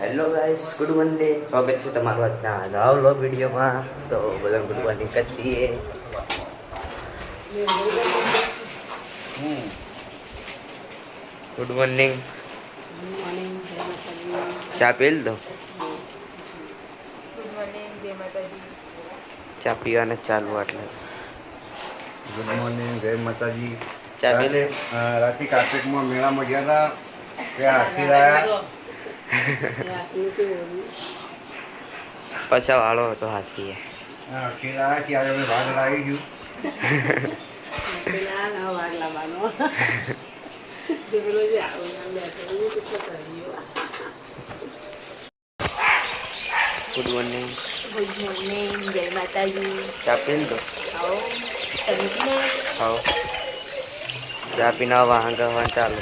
Hello guys good morning સ્વાગત છે તમારું આજના રાવલો વિડીયોમાં. તો બધા ગુડ મોર્નિંગ કરી દઈએ. ગુડ મોર્નિંગ ચા પી માતાજી. ચા પીવાને ચાલુ એટલે ગુડ મોર્નિંગ જય માતાજી. ચા પી રાતે કાર્તિકમાં મેળામાં ગયા હતા ત્યાં આખી રહ્યા પછા વાળો હતો હાથી ગુડ મોર્નિંગ ગુડ મોર્નિંગ જય માતાજી ચા પીને આવો. ચા પીને વાહન ચાલુ.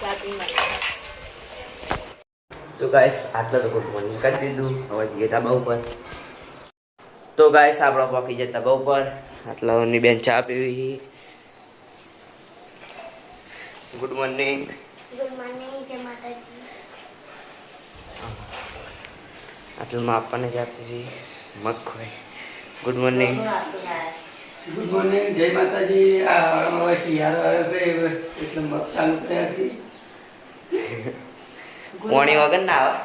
ચા પીને તો ગાઈસ આટલા તો ગુડ મોર્નિંગ કરી દીધું. હવે જઈએ ધાબા ઉપર. તો ગાઈસ આપણે પાકી જતા ધાબા ઉપર. આટલાની બેન ચા પીવી ગુડ મોર્નિંગ ગુડ મોર્નિંગ જય માતાજી. આટલામાં આપણને ચા પીવી મગખોઈ ગુડ મોર્નિંગ ગુડ મોર્નિંગ જય માતાજી. આ હવે શિયાળો આવ્યો છે એટલે મગ ચાલુ કર્યા છે. પાણી વગર ના આવે.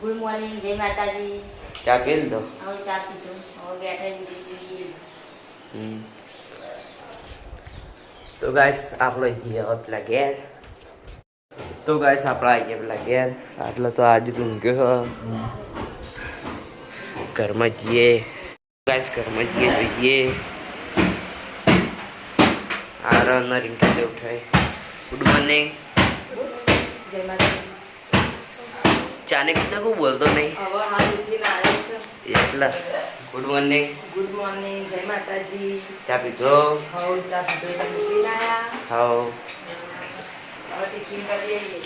Good morning. જય માતાજી. ચા પી લીધો? હવે ચા પીધું. હવે બેઠા હમ. તો ગાઈસ આપણે જઈએ પેલા ઘેર. તો ગાઈસ આપણે આવી ગયા પેલા ઘેર. આટલો તો આજે ઊંઘ્યો ઘરમાં જઈએ. ગાઈસ ઘરમાં જઈએ જોઈએ. આરો Rinki ઉઠાય. Good morning Jai Mataji. ચાને કીધું કોઈ બોલતો નહીં? હવે હાલ ઉઠીને આવ્યો છે. એટલે. ગુડ મોર્નિંગ ગુડ મોર્નિંગ જય માતાજી. ચા પીધો? હવે ચા પીધું મૂકીને આવ્યા હાવ. હવે ટિફિન કરી આવીએ.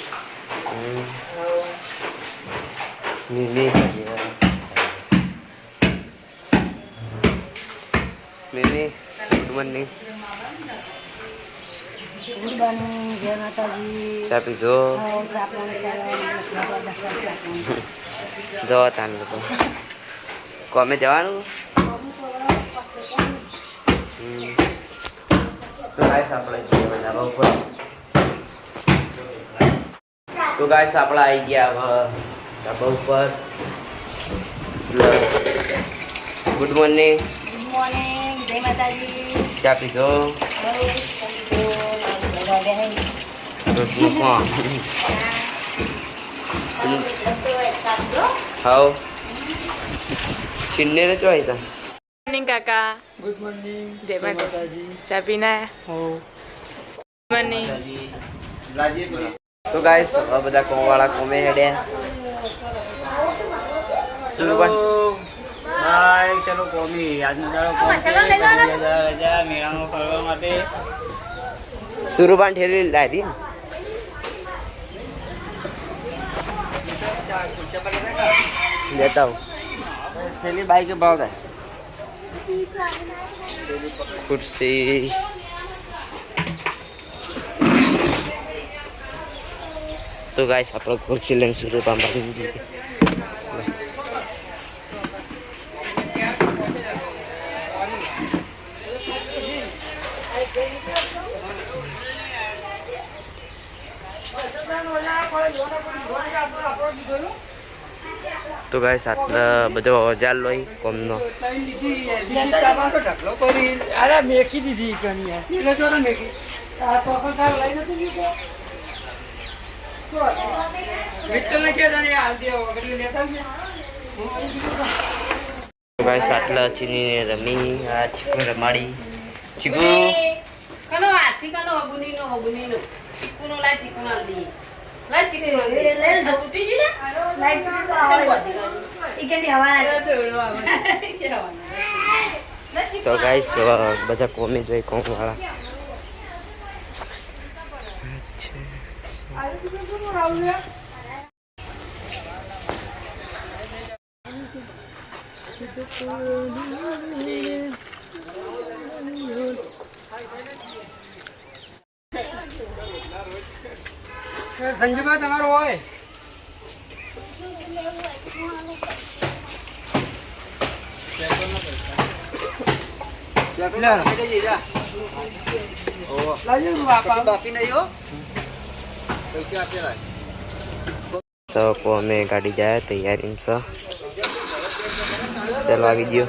હવે. ગુડ મોર્નિંગ ગુડ મોર્નિંગ જય માતાજી. ચા પીધો તાન લોકો. કોમે જવાનું. તો ગાઈસ આપણે બધા ઉપર. તો ગાઈસ આપણે આવી ગયા હવે ધાબા ઉપર. Good morning. ગુડ મોર્નિંગ જય માતાજી. ચા પીધો રોટલું કોણ હાવ છિન્ને ને ચોઈ તા મોર્નિંગ કાકા ગુડ મોર્નિંગ જય માતાજી ચા પીને હો મોર્નિંગ તો ગાઈસ હવે બધા કોમવાળા કોમે હેડ્યા પણ હાય ચલો કોમી. આજનો દાડો કોમી મેળામાં ફરવા માટે. સુરુબાન ઠેરી લાવી લેતા હું ઠેલી બાઈક ભાવ થાય? ખુરશી. તો ગાઈસ આપણે ખુરશી લઈને સુરુબાન બાંધી તો ગાઈસ આટલા બધો ઓજાર લોય કોમનો. મેકી દીધી ચીની રમી, આ ચીકુ રમાડી. ચીકુ. કનો હાથી કનો અબુની નો અબુની નો ચીકુ લા ચીકુ ના દી તો એવડો આવે. કહેવાનું. લા ચીકુ તો ના ગાઈસ બધા કોમી જોઈ કોમ વાળા સંજુભાઈ તમારું હોય? તો અમે ગાડી જાય તૈયારી ચાલો આવી ગયો.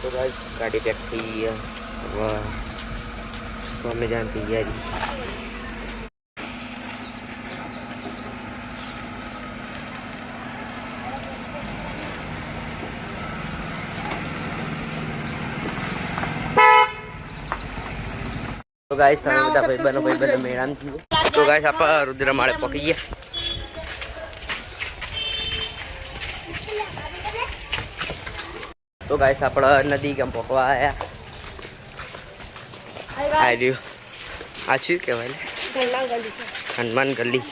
તો બસ ગાડી પેક થઈ ગયા અમે જાણ તૈયારી. તો ગાઈસ અમે બધા ભાઈ બનો ભાઈ બનો મેળામ છીએ. તો ગાઈસ આપણા રુદ્ર માળે પકડીએ ગયા. તો ગાઈસ આપણે નદી કેમ પકવા આવ્યા આઈ રહ્યું. આ શું કહેવાય? હનુમાન ગલી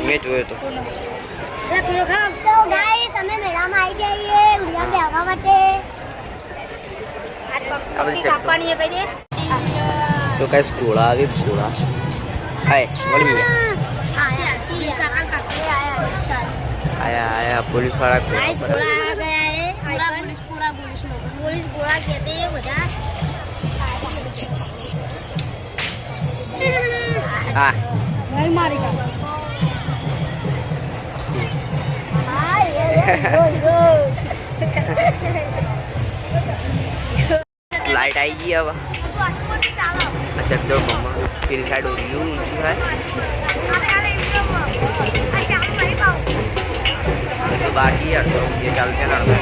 મેં જોયો તો તો કઈ સ્કૂલ આવી સ્કૂળ હાય મળી આયા આયા પોલીસવાળા ગયા પોલીસ પોલીસ ગોળા કહેતે બધા હા નહીં મારી કા હા યો યો લાઈટ આવી ગઈ હવે આ ચકડો મમ્મા પેલી સાઈડ ઓરિયું ઊંચી થાય તો બાકી યાર તો એ ચાલુ છે લડવા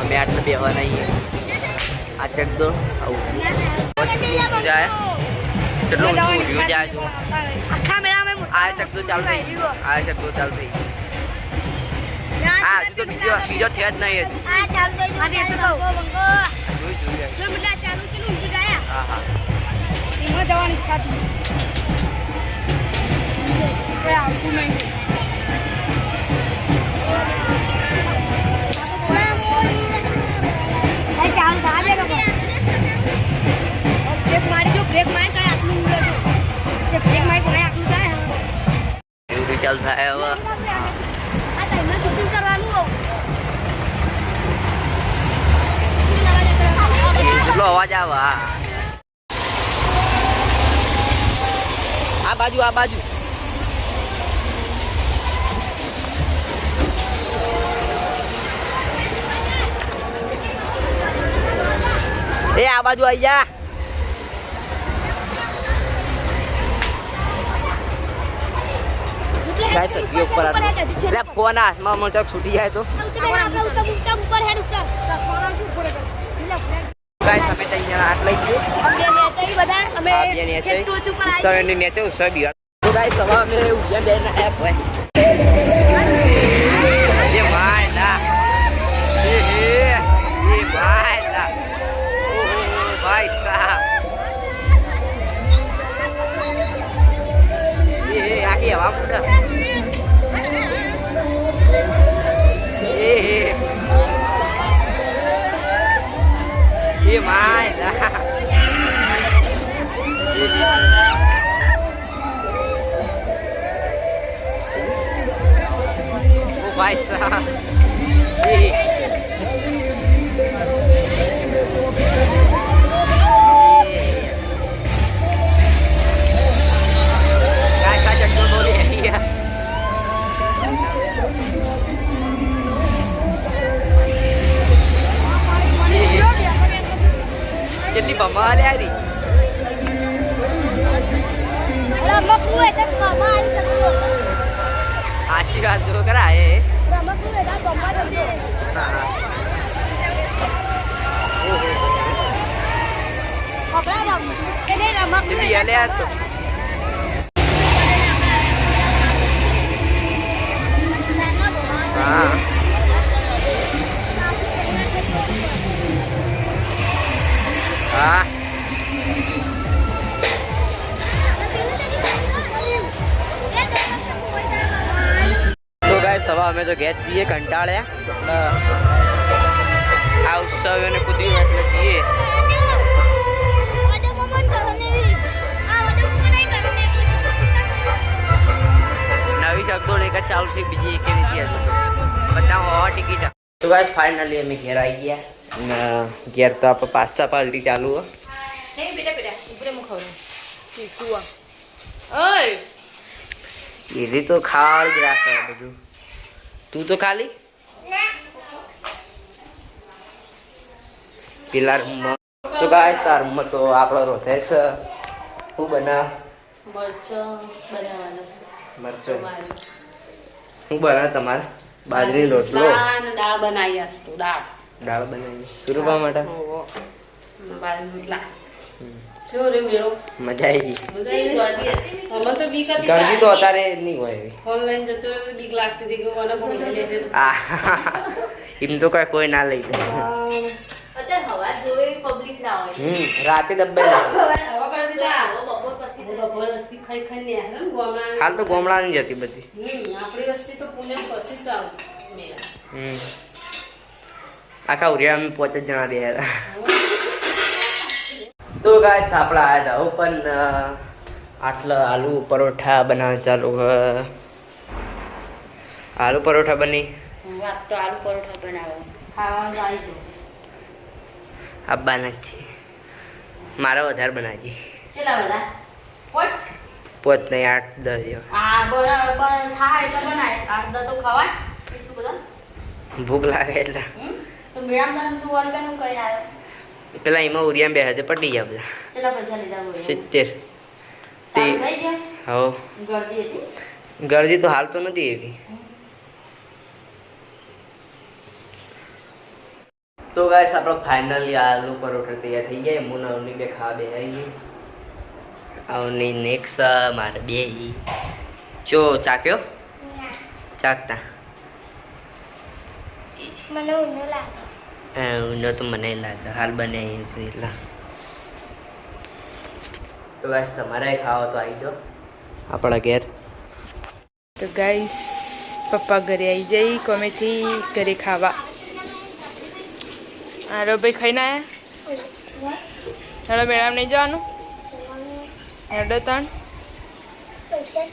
અમે આટલે બેવા નહીં આ ચકડો આવું જાય? કેટલું ઊંચું ઉડ્યું જાય જો. આખા મેળામાં આ ચકડો ચાલુ થઈ આ ચકડો ચાલુ થઈ હા હજુ તો બીજો બીજો થયો જ નહીં હજુ. હા હા એમાં જવાની ઈચ્છા હતી આવતું નહીં. ચાલુ થાય હવે. કેટલો અવાજ આવે આ બાજુ આ બાજુ. એ આ બાજુ આવી જા. ગાઈસ સભી ઉપર આ એટલે છૂટી જાય તો. ગાઈસ અમે તઈ જણા આટ લઈ ગયો. ભાઈ હે આખી હવા મુંડા એ હે એ માય ના એ બમાર યારી આશીર્વાદ આ તો હા ગાય સવા અમે તો ઘેર જઈએ કંટાળ્યા આ ઉત્સવ એને કુદરી એટલે જઈએ. નવી એક જ ચાલુ છે બીજી એક રીતે બધા હોવા ટિકિટ. તો ફાઇનલી અમે ઘેર આવી ગયા. અને ઘેર તો આપણે પાસ્તા પાર્ટી ચાલુ હો. નહીં બેટા બેટા ઉપરે મુખ શીખવા ઓય! એરી તો ખાવા જ રાખે બધું. તું તો ખાલી? પેલા રૂમમાં તો ગાય સાર રૂમમાં તો આપણો રોધે છે. હું બનાવ? મરચો શું બનાવ તમારે? બાજરી લોટલો દાળ બનાવી હસતું દાળ. દાળ બનાવી. સુરભા માટે? બાજરી રોટલા. જો રે મેળો. મજા આવી ગઈ. ગળદી તો બીક હતી ગળદી તો અત્યારે નહીં હોય એવી. ઓનલાઈન જતો બીક લાગતી હતી કે મને ભૂલી જશે આ એમ તો કઈ કોઈ ના લઈ જાય. અત્યારે હવા ના રાતે ગોમડા હાલ તો ગોમડા ની જતી બધી. હમ આપણી વસ્તી તો પુણે પછી ચાલુ મેળા હમ. આખા ઉરિયા અમે પોતે જ જણા રહ્યા તો ગાય આપણે આવ્યા હતા હો, પણ આટલા આલુ પરોઠા બનાવવા ચાલુ હ. આલુ પરોઠા બની? વાત તો આલુ પરોઠા બનાવો. ખાવાનું આવી જો આપવાના જ છે મારે વધારે બનાવી કેટલા બધા? પોચ? પોચ નહીં આઠ દસ આ બરાબર થાય તો બનાય. આઠ તો ખવાય. એટલું બધા. ભૂખ લાગે એટલે. મેળામાં તને તું વર્ગનું કઈ આવ્યો પેલા એમાં ઉરિયા બે હાથે પટી ગયા બધા. સિત્તેર. તે ગયા? હો. ગળદી તો હાલ તો નથી એવી. તો ગાઈસ આપણો ફાઇનલી આલુ પરોઠા તૈયાર થઈ ગયા. હું નવની બે ખાવા બે આવી આવની નેક્સ મારે બે ચો ચાક્યો ચાકતા મને લાગે. ઊંધો તો મને લાગતો હાલ બને છું એટલા. તો ગાઈસ તમારે ખાવો તો આવી જાઓ આપણા ઘેર. તો ગાઈસ પપ્પા ઘરે આવી જઈ કોમેથી ઘરે ખાવા. હારો ભાઈ ખાઈને આયા. હેડો મેળામ નહીં જવાનું? હેડો ત્રણ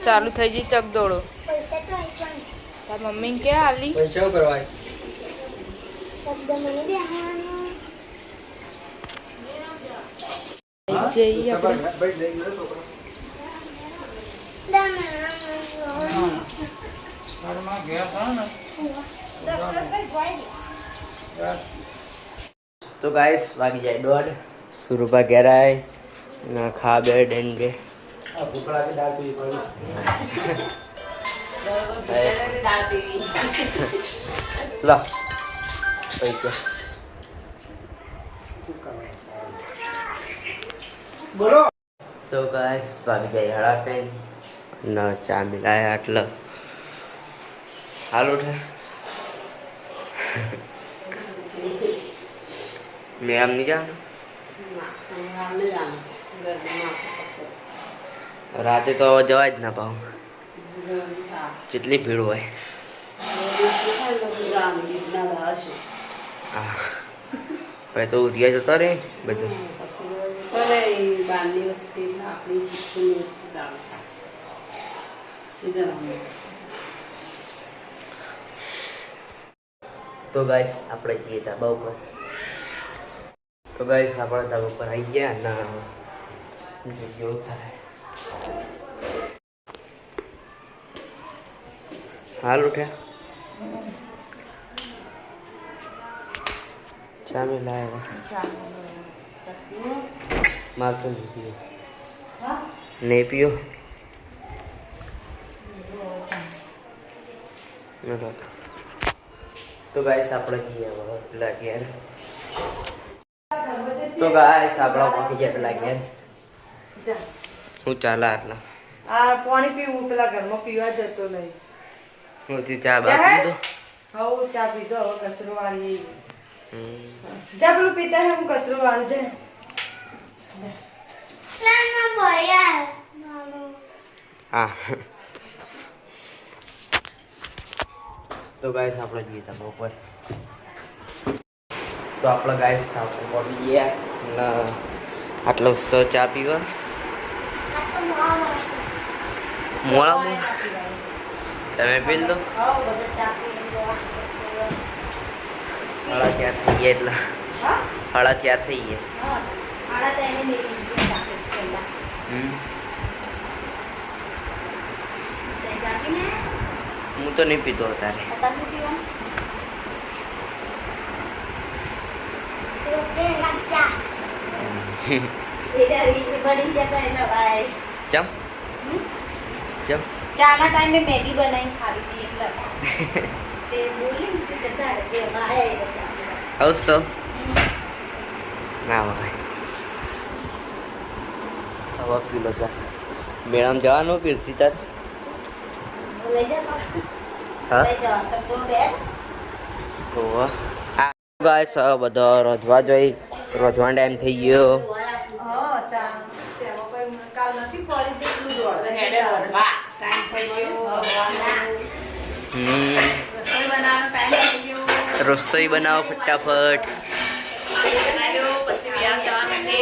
ચાલુ થઈ જઈ ચક દોડો પૈસા તો આપવાનું તાર મમ્મી કે આલી? પૈસા કરવા તો ગાઈસ વાગી જાય દોઢ. સુરૂપા ઘેર આય ના ખા બે ડેન કે દાળ પીવી લો. પૈસા બોલો. તો ગાઈસ ભાગી જાય હળા પેન ન ચા મિલાયા એટલે. હાલ ઉઠે. આમ નહીં જવાનું રાતે તો જવા જ ના પાઉં. જેટલી ભીડ હોય. પછી તો ઉધિયા જતા રે બધું. તો ગાઈસ આપણે જઈએ ધાબા ઉપર. તો ગાઈસ આપણે ધાબા ઉપર આવી ગયા ના જેવું થાય. હાલ ઉઠ્યા? ચા મેં લાયા માર તો નહીં પીયો નહીં પીયો મેલો તો. ગાઈસ આપણે જઈએ હવે પેલા ઘેર. તો ગાઈસ આપણા પહોંચી ગયા પેલા ઘેર. હું ચાલા આટલા આ પાણી પીવું પેલા ઘરમાં પીવા જતો નહીં. હું ચા બાકી દો હવે ચા પીધો હવે કચરો વાળી. જા પેલું પીતા હે હું કચરો વાળું છે હા તો ગાઈસ આપણે જઈએ ધાબા બપોર તો આપણે ગાઈસ ઉપર પહોંચી ગયા ને આટલો સ ચા પીવા મોળા મોળા તમે પી લો હળા ચાર થઈ ગયા એટલે? હળા ચાર થઈ ગયા? હમ. હું તો નહીં પીતો અત્યારે. ચમ? ચમ? ચાના ટાઈમે મેગી બનાવીને ખાવી હતી એટલે. બધા. આવશો ના ભાઈ. હવે પીલો ચા મેળામાં જવાનું પીરસી તાર હવે બધો રોધવા જોઈ. ગયો વધવા ટાઈમ થઈ ગયો. હમ. રસોઈ બનાવવાનો ટાઈમ થઈ ગયો. રસોઈ બનાવો ફટાફટ. જવાનું છે.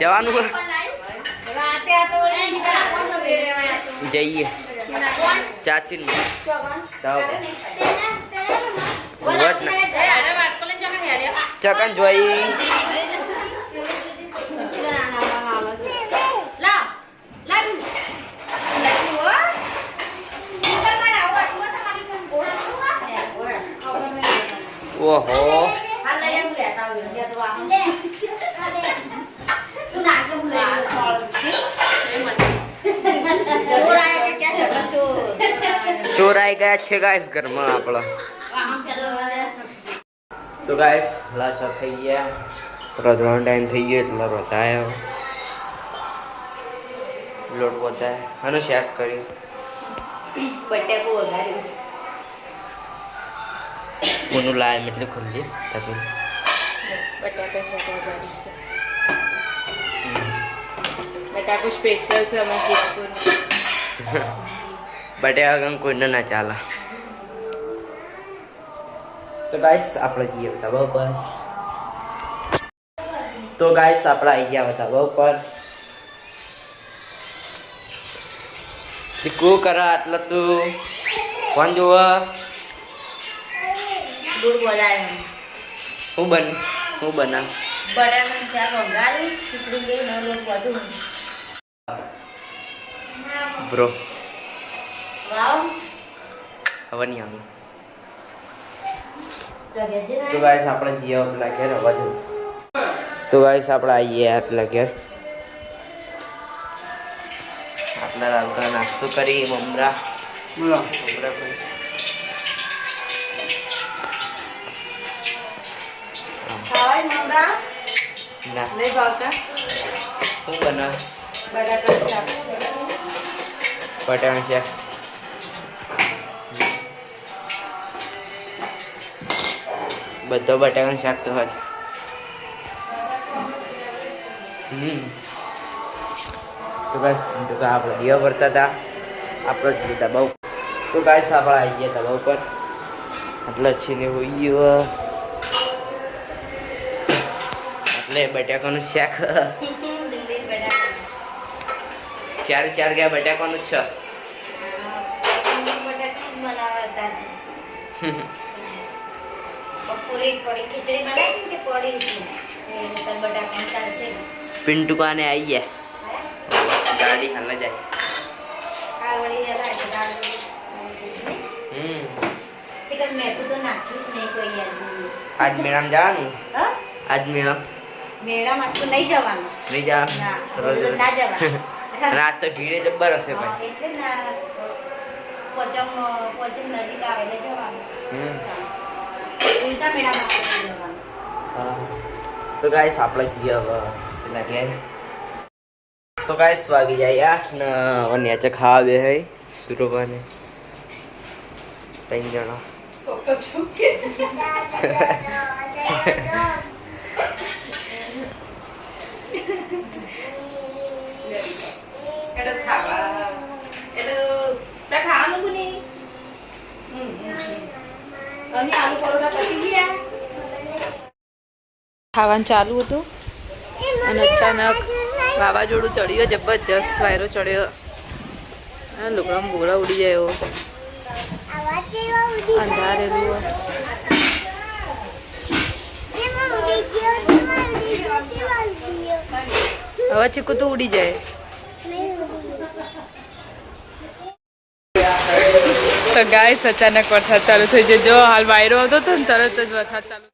જવાનું રાતે આ તો ઓલી નીકળ આપવાનો સવેરે આવ્યા તો. જઈએ ચાચી એ હારે વાટકો લઈને જાઓ ને હારે. ચકન જોઈ લાવ લાવ લાવ હો નીકળ મારે આવો આટલું તમારી પણ ગોળ ઓહો હા લઈ આવું લેતા આવું કે તો આ તું નાસે હું લઈ આ આવું ખોળ દીધી. એ મને. ચોર આયા કે ક્યાં જગત ચોર ચોરાઈ ગયા છે ગાઈસ ઘરમાં આપણા તો ગાઈસ લાચા થઈ ગયા. રોધવાનો ટાઈમ થઈ ગયો એટલે રોધાયો લોટ વધાય અને શાક કર્યું. બટેકો વધાર્યું કોનું લાય એટલે ખુલ્લી બટાકા બટાકું સ્પેશિયલ છે અમારે જેતપુર બટેકા ગમ કોઈને ના ચાલે તો ગાઈસ આપણે જઈએ ધાબા ઉપર તો ગાઈસ આપણે આવી ગયા ધાબા ઉપર ચીકુ કરા આટલા તું કોણ જોવા દૂધ બોલાય હું બન હું બના બટાકાનું શાક વઘારી ખીચડી કરી નવ લોટ વધુ બ્રો. વાવ. હવે નહીં આવું. તો ગાઈસ આપણે જઈએ પેલા ઘેર અવાજ તો ગાઈસ આપણે આવીએ એપ ઘેર. આપણે નાસ્તો કરી મમરા. બોલો ખાવાય મમરા ના. નહીં ભાવતા? શું બનાવ બટાકા શાક. પટાણ શાક. બધો બટાકાનું શાક તો હોય. હમ. તો બસ તો આપણે દીવા ભરતા હતા. આપણો જ લીધા બહુ. તો ગાય આપણે આવી ગયા હતા બહુ પર. એટલે છે ને હોઈ એટલે બટાકાનું શાક. ચાર ચાર ગયા બટાકાનું છ. પિન્ટુ કાને આવી ગયા. ગાડી હાલ જાય. આજ મેળામાં જવાનું? આજ મેળા? મેળામાં તો નહીં જવાનું. નહીં જવાનું? રોજ રોજ ના જવાનું. રાત તો ભીડે જબ્બર હશે ભાઈ. એટલે ના પોચમ પોચમ નજીક આવે એટલે જવાનું. ઉલટા મેળામાં જવાનું. તો ગાઈસ આપણે જઈએ હવે ઘેર. તો ગાઈસ વાગી જાય આઠ ને હવે નેચે ખાવા બે હઈ સુરભાને. ત્રણ જણા. ખાવાનું કોની અને આલુ પરોઠા પતી ગયા ખાવાનું ચાલુ હતું અને અચાનક વાવાઝોડું ચડ્યું જબરજસ્ત વાયરો ચડ્યો. આ લુગડામાં ગોળા ઉડી ગયો. એવો અંધારેલું હવે ચીકુ તો ઉડી જાય. તો ગાય અચાનક વરસાદ ચાલુ થઈ જાય જો, હાલ વાયરો હતો ને, તરત જ વરસાદ ચાલુ.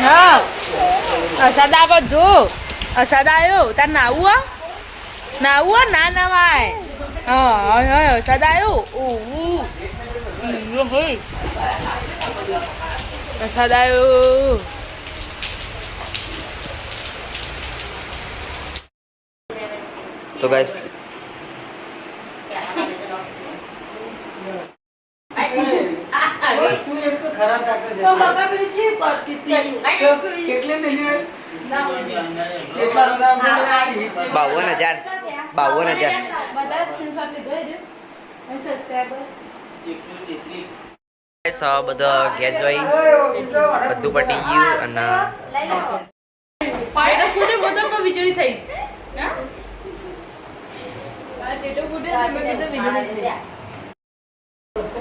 હા. તાર નાવું આ? નાવું ના નવાય. હા હા અસાદ આવ્યો. ઓહો હોય? અસાદ આવ્યો તો ગાઈસ બાવન હજાર. બાવન હજાર. બધા સ્ક્રીનશોટ લીધો છે સબસ્ક્રાઇબર બધો ઘેર જોઈ બધું પટી ગયું અને વીજળી થઈ.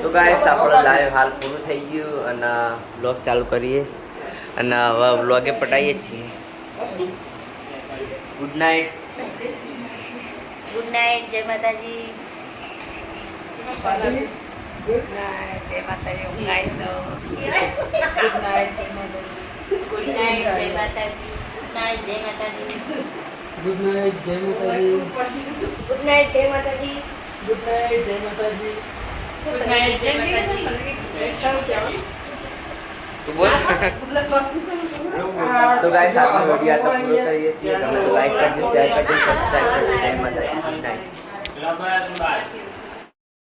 તો ગાઈસ આપણો લાઈવ હાલ પૂરું થઈ ગયું અને બ્લોગ ચાલુ કરીએ. અને હવે બ્લોગે પટાઈએ જ છીએ. ગુડ નાઇટ ગુડ નાઇટ જય માતાજી. ગુડ નાઇટ જય માતાજી ગુડ નાઇટ જય માતાજી ગુડ નાઇટ જય માતાજી ગુડ નાઇટ જય માતાજી ગુડ નાઇટ જય માતાજી ગુડ નાઇટ જય માતાજી તું બોલ. તો ગાઈસ આપણો વીડિયો તો પૂરો કરીએ છીએ. તમે લાઈક કરજો શેર કરજો સબસ્ક્રાઇબ કરજો જય. માતાજી ગુડ નાઇટ